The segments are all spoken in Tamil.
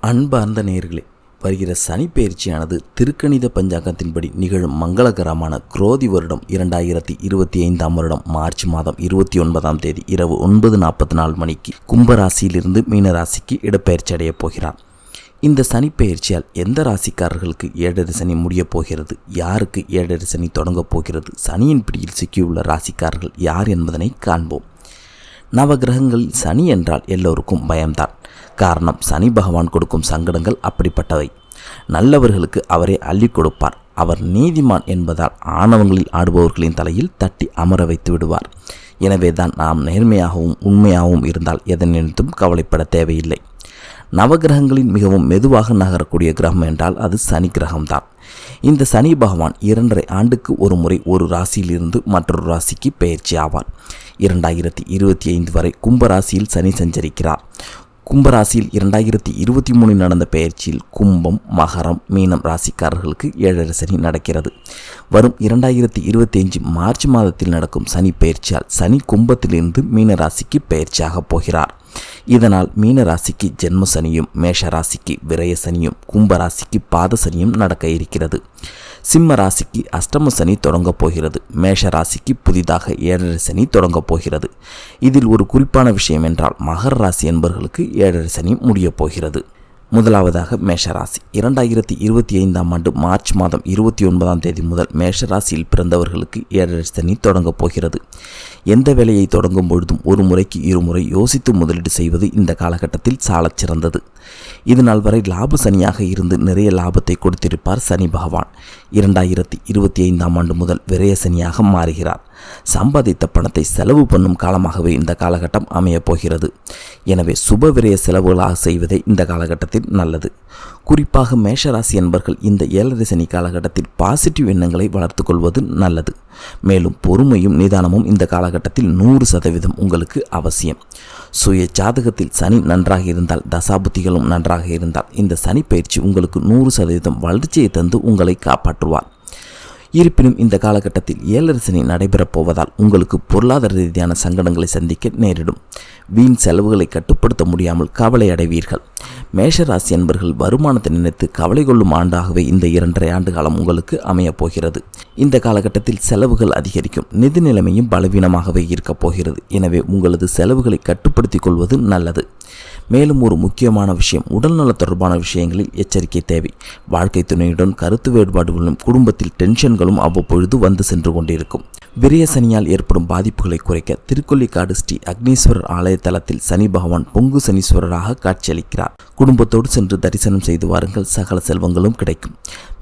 அன்பார்ந்த நேர்களே வருகிற சனிப்பெயர்ச்சியானது திருக்கணித பஞ்சாங்கத்தின்படி நிகழும் மங்களகரமான குரோதி வருடம் இரண்டாயிரத்தி இருபத்தி ஐந்தாம் வருடம் மார்ச் மாதம் இருபத்தி ஒன்பதாம் தேதி இரவு ஒன்பது நாற்பத்தி நாலு மணிக்கு கும்பராசியிலிருந்து மீனராசிக்கு இடப்பெயர்ச்சி அடையப் போகிறார். இந்த சனிப்பெயர்ச்சியால் எந்த ராசிக்காரர்களுக்கு ஏழரை சனி முடியப் போகிறது யாருக்கு ஏழரை சனி தொடங்கப் போகிறது சனியின் பிடியில் சிக்கியுள்ள ராசிக்காரர்கள் யார் என்பதனை காண்போம். நவகிரகங்களில் சனி என்றால் எல்லோருக்கும் பயம்தான். காரணம் சனி பகவான் கொடுக்கும் சங்கடங்கள் அப்படிப்பட்டவை. நல்லவர்களுக்கு அவரே அள்ளி கொடுப்பார். அவர் நீதிமான் என்பதால் ஆணவங்களில் ஆடுபவர்களின் தலையில் தட்டி அமர வைத்து விடுவார். எனவே தான் நாம் நேர்மையாகவும் உண்மையாகவும் இருந்தால் எதன் நினைத்தும் கவலைப்பட தேவையில்லை. நவகிரகங்களின் மிகவும் மெதுவாக நகரக்கூடிய கிரகம் என்றால் அது சனி கிரகம்தான். இந்த சனி பகவான் இரண்டரை ஆண்டுக்கு ஒரு முறை ஒரு ராசியிலிருந்து மற்றொரு ராசிக்கு பெயர்ச்சி ஆவார். இரண்டாயிரத்தி இருபத்தி ஐந்து வரை கும்பராசியில் சனி சஞ்சரிக்கிறார். கும்பராசியில் இரண்டாயிரத்தி இருபத்தி மூணில் நடந்த பயிற்சியில் கும்பம் மகரம் மீனம் ராசிக்காரர்களுக்கு ஏழரை சனி நடக்கிறது. வரும் இரண்டாயிரத்தி இருபத்தி அஞ்சு மார்ச் மாதத்தில் நடக்கும் சனி பயிற்சியால் சனி கும்பத்திலிருந்து மீன ராசிக்கு பெயர்ச்சியாக போகிறார். இதனால் மீன ராசிக்கு ஜென்ம சனியும் மேஷ ராசிக்கு விரய சனியும் கும்ப ராசிக்கு பாத சனியும் நடக்க இருக்கிறது. சிம்ம ராசிக்கு அஷ்டம சனி தொடங்கப் போகிறது. மேஷ ராசிக்கு புதிதாக ஏழரை சனி தொடங்கப் போகிறது. இதில் ஒரு குறிப்பான விஷயம் என்றால் மகர ராசி என்பவர்களுக்கு ஏழரை சனி முடியப் போகிறது. முதலாவதாக மேஷராசி இரண்டாயிரத்தி இருபத்தி ஐந்தாம் ஆண்டு மார்ச் மாதம் இருபத்தி ஒன்பதாம் தேதி முதல் மேஷராசியில் பிறந்தவர்களுக்கு ஏழரை சனி தொடங்கப் போகிறது. எந்த வேலையை தொடங்கும் பொழுதும் ஒரு முறைக்கு இருமுறை யோசித்து முதலீடு செய்வது இந்த காலகட்டத்தில் சாலச் சிறந்தது. இது நாள் வரை லாப சனியாக இருந்து நிறைய லாபத்தை கொடுத்திருப்பார் சனி பகவான். இரண்டாயிரத்தி இருபத்தி ஐந்தாம் ஆண்டு முதல் விரய சனியாக மாறுகிறார். சம்பாதித்த பணத்தை செலவு பண்ணும் காலமாகவே இந்த காலகட்டம் அமையப் போகிறது. எனவே சுப விரய செலவுகளாக செய்வதே இந்த காலகட்டத்தில் நல்லது. குறிப்பாக மேஷராசி என்பர்கள் இந்த ஏழரை சனி காலகட்டத்தில் பாசிட்டிவ் எண்ணங்களை வளர்த்து கொள்வது நல்லது. மேலும் பொறுமையும் நிதானமும் இந்த காலகட்டத்தில் நூறு சதவீதம் உங்களுக்கு அவசியம். சுய ஜாதகத்தில் சனி நன்றாக இருந்தால் தசாபுத்திகளும் நன்றாக இருந்தால் இந்த சனி பயிற்சி உங்களுக்கு நூறு சதவீதம் வளர்ச்சியை தந்து உங்களை காப்பாற்றுவார் இருப்பினும் இந்த காலகட்டத்தில் ஏழரசனி நடைபெறப் போவதால் உங்களுக்கு பொருளாதார ரீதியான சங்கடங்களை சந்திக்க நேரிடும். வீண் செலவுகளை கட்டுப்படுத்த முடியாமல் கவலை அடைவீர்கள். மேஷராசி என்பர்கள் வருமானத்தை நினைத்து கவலை கொள்ளும் ஆண்டாகவே இந்த இரண்டரை ஆண்டு காலம் உங்களுக்கு அமையப் போகிறது. இந்த காலகட்டத்தில் செலவுகள் அதிகரிக்கும். நிதி நிலைமையும் பலவீனமாகவே இருக்கப் போகிறது. எனவே உங்களது செலவுகளை கட்டுப்படுத்திக் கொள்வது நல்லது. மேலும் ஒரு முக்கியமான விஷயம் உடல்நல தொடர்பான விஷயங்களில் எச்சரிக்கை தேவை. வாழ்க்கை துணையுடன் கருத்து வேறுபாடுகளும் குடும்பத்தில் டென்ஷன்களும் அவ்வப்பொழுது வந்து சென்று கொண்டிருக்கும். விரிய சனியால் ஏற்படும் பாதிப்புகளை குறைக்க திருக்கொல்லிக்காடு ஸ்ரீ அக்னீஸ்வரர் ஆலய தலத்தில் சனி பகவான் பொங்கு சனீஸ்வரராக காட்சியளிக்கிறார். குடும்பத்தோடு சென்று தரிசனம் செய்து வாருங்கள் சகல செல்வங்களும் கிடைக்கும்.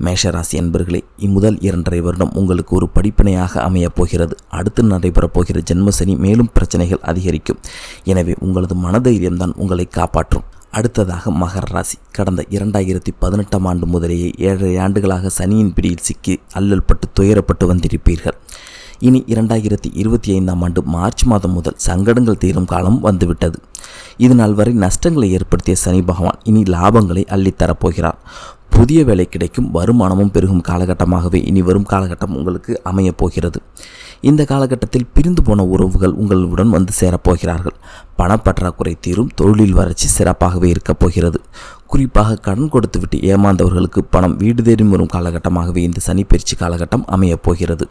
மேஷராசி என்பர்களே இம்முதல் இரண்டரை வருடம் உங்களுக்கு ஒரு படிப்பினையாக அமையப் போகிறது. அடுத்து நடைபெறப் போகிற ஜென்மசனி மேலும் பிரச்சனைகள் அதிகரிக்கும். எனவே உங்களது மனதைரியம்தான் உங்களை காப்பாற்றும். அடுத்ததாக மகர ராசி. கடந்த இரண்டாயிரத்தி பதினெட்டாம் ஆண்டு முதலேயே ஏழரை ஆண்டுகளாக சனியின் பிடியில் சிக்கி அல்லல் பட்டு துயரப்பட்டு வந்திருப்பீர்கள். இனி இரண்டாயிரத்தி இருபத்தி ஐந்தாம் ஆண்டு மார்ச் மாதம் முதல் சங்கடங்கள் தீரும் காலம் வந்துவிட்டது. இது நாள் வரை நஷ்டங்களை ஏற்படுத்திய சனி பகவான் இனி லாபங்களை அள்ளித்தரப்போகிறார் புதிய வேலை கிடைக்கும் வருமானமும் பெருகும் காலகட்டமாகவே இனி வரும் காலகட்டம் உங்களுக்கு அமையப் போகிறது இந்த காலகட்டத்தில் பிரிந்து போன உறவுகள் உங்களுடன் வந்து சேரப்போகிறார்கள். பணப்பற்றாக்குறை தீரும் தொழிலில் வளர்ச்சி சிறப்பாகவே இருக்கப் போகிறது. குறிப்பாக கடன் கொடுத்துவிட்டு ஏமாந்தவர்களுக்கு பணம் வீடு தேடி வரும் காலகட்டமாகவே இந்த சனி பயிற்சி காலகட்டம் அமையப் போகிறது.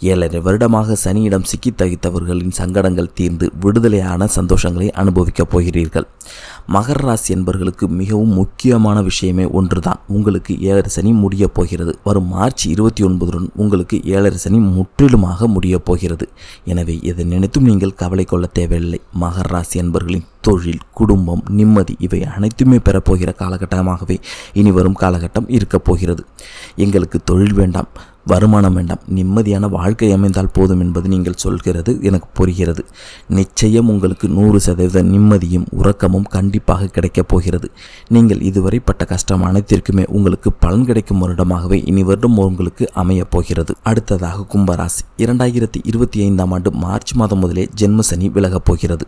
ஏழரை வருடமாக சனியிடம் சிக்கி தகித்தவர்களின் சங்கடங்கள் தீர்ந்து விடுதலையான சந்தோஷங்களை அனுபவிக்கப் போகிறீர்கள். மகர ராசி என்பவர்களுக்கு மிகவும் முக்கியமான விஷயமே ஒன்றுதான். உங்களுக்கு ஏழரை சனி முடியப் போகிறது. வரும் மார்ச் இருபத்தி ஒன்பதுடன் உங்களுக்கு ஏழரை சனி முற்றிலுமாக முடியப் போகிறது. எனவே இதை நினைத்தும் நீங்கள் கவலை கொள்ள தேவையில்லை. மகர ராசி என்பவர்களின் தொழில் குடும்பம் நிம்மதி இவை அனைத்துமே பெறப்போகிற காலகட்டமாகவே இனி வரும் காலகட்டம் இருக்கப் போகிறது. எங்களுக்கு தொழில் வேண்டாம். வருமானம் வேண்டாம். நிம்மதியான வாழ்க்கை அமைந்தால் போதும் என்பது நீங்கள் சொல்கிறது எனக்கு புரிகிறது. நிச்சயம் உங்களுக்கு நூறு சதவீத நிம்மதியும் உறக்கமும் கண்டிப்பாக கிடைக்கப் போகிறது. நீங்கள் இதுவரை பட்ட கஷ்டம் அனைத்திற்குமே உங்களுக்கு பலன் கிடைக்கும் வருடமாகவே இனி வருடம் உங்களுக்கு அமையப் போகிறது. அடுத்ததாக கும்பராசி. இரண்டாயிரத்தி இருபத்தி ஐந்தாம் ஆண்டு மார்ச் மாதம் முதலே ஜென்ம சனி விலகப் போகிறது.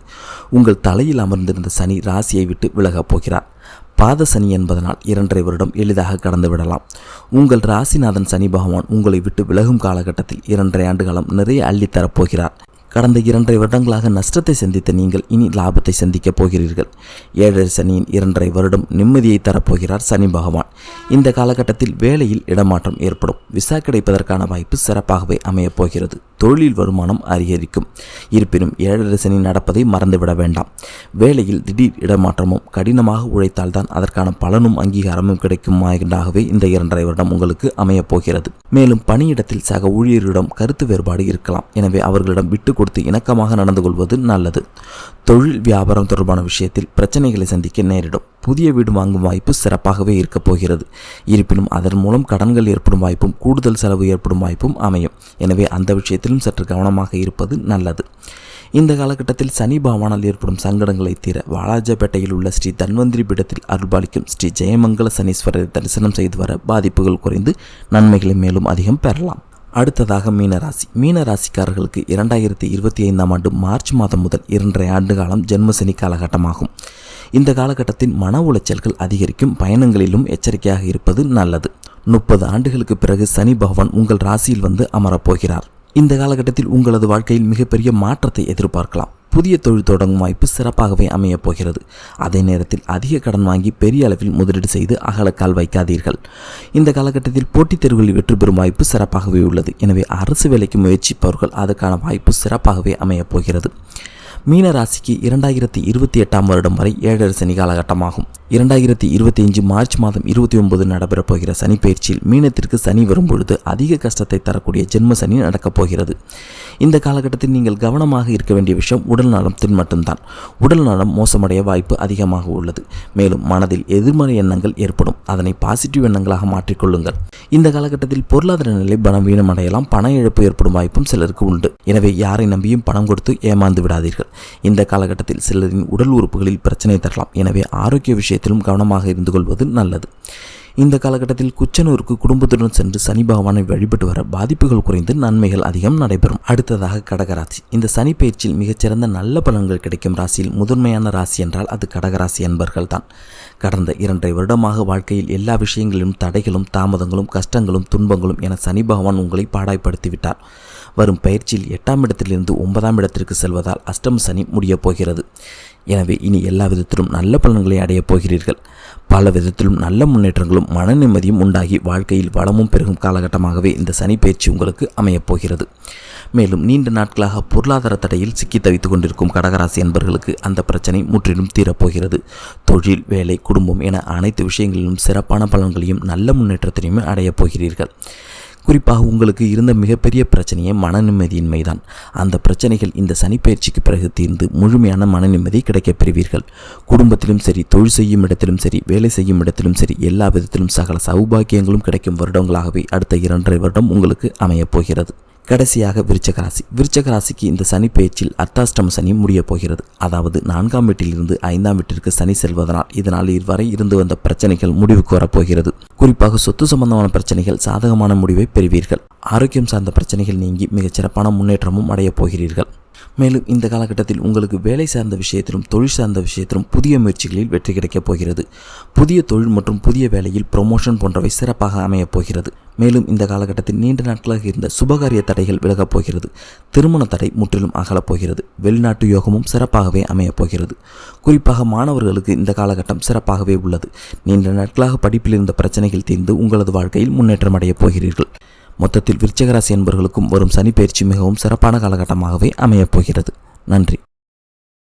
உங்கள் தலையில் அமர்ந்திருந்த சனி ராசியை விட்டு விலகப் போகிறார். பாத சனி என்பதனால் இரண்டரை வருடம் எளிதாக கடந்து விடலாம். உங்கள் ராசிநாதன் சனி பகவான் உங்களை விட்டு விலகும் காலகட்டத்தில் இரண்டரை ஆண்டு காலம் நிறைய அள்ளித்தரப்போகிறார் கடந்த இரண்டரை வருடங்களாக நஷ்டத்தை சந்தித்த நீங்கள் இனி லாபத்தை சந்திக்கப் போகிறீர்கள். ஏழரை சனியின் இரண்டரை வருடம் நிம்மதியை தரப்போகிறார் சனி பகவான். இந்த காலகட்டத்தில் வேலையில் இடமாற்றம் ஏற்படும். விசா கிடைப்பதற்கான வாய்ப்பு சிறப்பாகவே அமையப் போகிறது. தொழிலில் வருமானம் அதிகரிக்கும். இருப்பினும் ஏழரை சனி நடப்பதை மறந்துவிட வேண்டாம். வேலையில் திடீர் இடமாற்றமும் கடினமாக உழைத்தால்தான் அதற்கான பலனும் அங்கீகாரமும் கிடைக்கும் கிடைக்குமாகவே இந்த இரண்டரை வருடம் உங்களுக்கு அமையப் போகிறது. மேலும் பணியிடத்தில் சக ஊழியர்களிடம் கருத்து வேறுபாடு இருக்கலாம். எனவே அவர்களிடம் விட்டு கொடுத்து இணக்கமாக நடந்து கொள்வது நல்லது. தொழில் வியாபாரம் தொடர்பான விஷயத்தில் பிரச்சனைகளை சந்திக்க நேரிடும். புதிய வீடு வாங்கும் வாய்ப்பு சிறப்பாகவே இருக்கப் போகிறது. இருப்பினும் அதன் மூலம் கடன்கள் ஏற்படும் வாய்ப்பும் கூடுதல் செலவு ஏற்படும் வாய்ப்பும் அமையும். எனவே அந்த விஷயத்திலும் சற்று கவனமாக இருப்பது நல்லது. இந்த காலகட்டத்தில் சனி பாவானால் ஏற்படும் சங்கடங்களை தீர வாலாஜாபேட்டையில் உள்ள ஸ்ரீ தன்வந்திரி பீடத்தில் அருள்பாலிக்கும் ஸ்ரீ ஜெயமங்கல சனீஸ்வரரை தரிசனம் செய்து வர பாதிப்புகள் குறைந்து நன்மைகளை மேலும் அதிகம் பெறலாம். அடுத்ததாக மீனராசி. மீனராசிக்காரர்களுக்கு இரண்டாயிரத்தி இருபத்தி ஐந்தாம் ஆண்டு மார்ச் மாதம் முதல் இரண்டரை ஆண்டு காலம் ஜென்மசனி காலகட்டமாகும். இந்த காலகட்டத்தின் மன உளைச்சல்கள் அதிகரிக்கும் பயணங்களிலும் எச்சரிக்கையாக இருப்பது நல்லது. முப்பது ஆண்டுகளுக்கு பிறகு சனி பகவான் உங்கள் ராசியில் வந்து அமரப்போகிறார். இந்த காலகட்டத்தில் உங்களது வாழ்க்கையில் மிகப்பெரிய மாற்றத்தை எதிர்பார்க்கலாம். புதிய தொழில் தொடங்கும் வாய்ப்பு சிறப்பாகவே அமையப் போகிறது. அதே நேரத்தில் அதிக கடன் வாங்கி பெரிய அளவில் முதலீடு செய்து அகலக்கால் வைக்காதீர்கள். இந்த காலகட்டத்தில் போட்டித் தேர்வுகளில் வெற்றி பெறும் வாய்ப்பு சிறப்பாகவே உள்ளது. எனவே அரசு வேலைக்கு முயற்சிப்பவர்கள் அதற்கான வாய்ப்பு சிறப்பாகவே அமையப் போகிறது. மீன ராசிக்கு இரண்டாயிரத்தி இருபத்தி எட்டாம் வருடம் வரை ஏழரை சனி காலகட்டமாகும் இரண்டாயிரத்தி இருபத்தி அஞ்சு மார்ச் மாதம் இருபத்தி ஒன்பது நடைபெறப் போகிற சனி பயிற்சியில் மீனத்திற்கு சனி வரும்பொழுது அதிக கஷ்டத்தை தரக்கூடிய ஜென்ம சனி நடக்கப் போகிறது. இந்த காலகட்டத்தில் நீங்கள் கவனமாக இருக்க வேண்டிய விஷயம் உடல் நலத்தின் மட்டும்தான் உடல் நலம் மோசமடைய வாய்ப்பு அதிகமாக உள்ளது. மேலும் மனதில் எதிர்மறை எண்ணங்கள் ஏற்படும். அதனை பாசிட்டிவ் எண்ணங்களாக மாற்றிக்கொள்ளுங்கள் இந்த காலகட்டத்தில் பொருளாதார நிலை பணம் வீணமடையலாம். பண இழப்பு ஏற்படும் வாய்ப்பும் சிலருக்கு உண்டு. எனவே யாரை நம்பியும் பணம் கொடுத்து ஏமாந்து விடாதீர்கள். இந்த காலகட்டத்தில் சிலரின் உடல் உறுப்புகளில் பிரச்சனை தரலாம். எனவே ஆரோக்கிய விஷயம் விஷயத்திலும் கவனமாக இருந்து கொள்வது நல்லது. இந்த காலகட்டத்தில் குச்சனூருக்கு குடும்பத்துடன் சென்று சனி பகவானை வழிபட்டு வர பாதிப்புகள் குறைந்து நன்மைகள் அதிகம் நடைபெறும். அடுத்ததாக கடகராசி. இந்த சனி பயிற்சியில் மிகச்சிறந்த நல்ல பலன்கள் கிடைக்கும் ராசியில் முதன்மையான ராசி என்றால் அது கடகராசி என்பர்கள் தான். கடந்த இரண்டரை வருடமாக வாழ்க்கையில் எல்லா விஷயங்களிலும் தடைகளும் தாமதங்களும் கஷ்டங்களும் துன்பங்களும் என சனி பகவான் உங்களை பாடாய்ப்படுத்திவிட்டார் வரும் பயிற்சியில் எட்டாம் இடத்திலிருந்து ஒன்பதாம் இடத்திற்கு செல்வதால் அஷ்டம சனி முடியப் போகிறது. எனவே இனி எல்லா விதத்திலும் நல்ல பலன்களை அடையப் போகிறீர்கள். பல விதத்திலும் நல்ல முன்னேற்றங்களும் மன நிம்மதியும் உண்டாகி வாழ்க்கையில் வளமும் பெருகும் காலகட்டமாகவே இந்த சனி பயிற்சி உங்களுக்கு அமையப் போகிறது. மேலும் நீண்ட நாட்களாக பொருளாதார தடையில் சிக்கி தவித்துக் கொண்டிருக்கும் கடகராசி என்பர்களுக்கு அந்த பிரச்சனை முற்றிலும் தீரப்போகிறது தொழில் வேலை குடும்பம் என அனைத்து விஷயங்களிலும் சிறப்பான பலன்களையும் நல்ல முன்னேற்றத்தையுமே அடையப் போகிறீர்கள். குறிப்பாக உங்களுக்கு இருந்த மிகப்பெரிய பிரச்சனையே மன நிம்மதியின்மை தான் அந்த பிரச்சனைகள் இந்த சனிப்பயிற்சிக்கு பிறகு தீர்ந்து முழுமையான மன நிம்மதி கிடைக்கப் பெறுவீர்கள். குடும்பத்திலும் சரி தொழில் செய்யும் இடத்திலும் சரி வேலை செய்யும் இடத்திலும் சரி எல்லா விதத்திலும் சகல சௌபாக்கியங்களும் கிடைக்கும் வருடங்களாகவே அடுத்த இரண்டரை வருடம் உங்களுக்கு அமையப் போகிறது. கடைசியாக விருச்சக ராசி. விருச்சக ராசிக்கு இந்த சனி பேச்சில் அர்த்தாஷ்டம சனி முடியப் போகிறது. அதாவது நான்காம் வீட்டிலிருந்து ஐந்தாம் வீட்டிற்கு சனி செல்வதனால் இதனால் இதுவரை இருந்து வந்த பிரச்சனைகள் முடிவுக்கு வரப்போகிறது. குறிப்பாக சொத்து சம்பந்தமான பிரச்சனைகள் சாதகமான முடிவை பெறுவீர்கள். ஆரோக்கியம் சார்ந்த பிரச்சனைகள் நீங்கி மிகச் சிறப்பான முன்னேற்றமும் அடையப் போகிறீர்கள். மேலும் இந்த காலகட்டத்தில் உங்களுக்கு வேலை சார்ந்த விஷயத்திலும் தொழில் சார்ந்த விஷயத்திலும் புதிய முயற்சிகளில் வெற்றி கிடைக்கப் போகிறது. புதிய தொழில் மற்றும் புதிய வேலையில் ப்ரொமோஷன் போன்றவை சிறப்பாக அமையப் போகிறது. மேலும் இந்த காலகட்டத்தில் நீண்ட நாட்களாக இருந்த சுபகாரிய தடைகள் விலகப் போகிறது. திருமண தடை முற்றிலும் அகலப் போகிறது. வெளிநாட்டு யோகமும் சிறப்பாகவே அமையப் போகிறது. குறிப்பாக மாணவர்களுக்கு இந்த காலகட்டம் சிறப்பாகவே உள்ளது. நீண்ட நாட்களாக படிப்பில் இருந்த பிரச்சனைகள் தீர்ந்து உங்களது வாழ்க்கையில் முன்னேற்றம் அடையப் போகிறீர்கள். மொத்தத்தில் விருச்சகராசி என்பவர்களுக்கும் வரும் சனி பயிற்சி மிகவும் சிறப்பான காலகட்டமாகவே அமையப் போகிறது. நன்றி.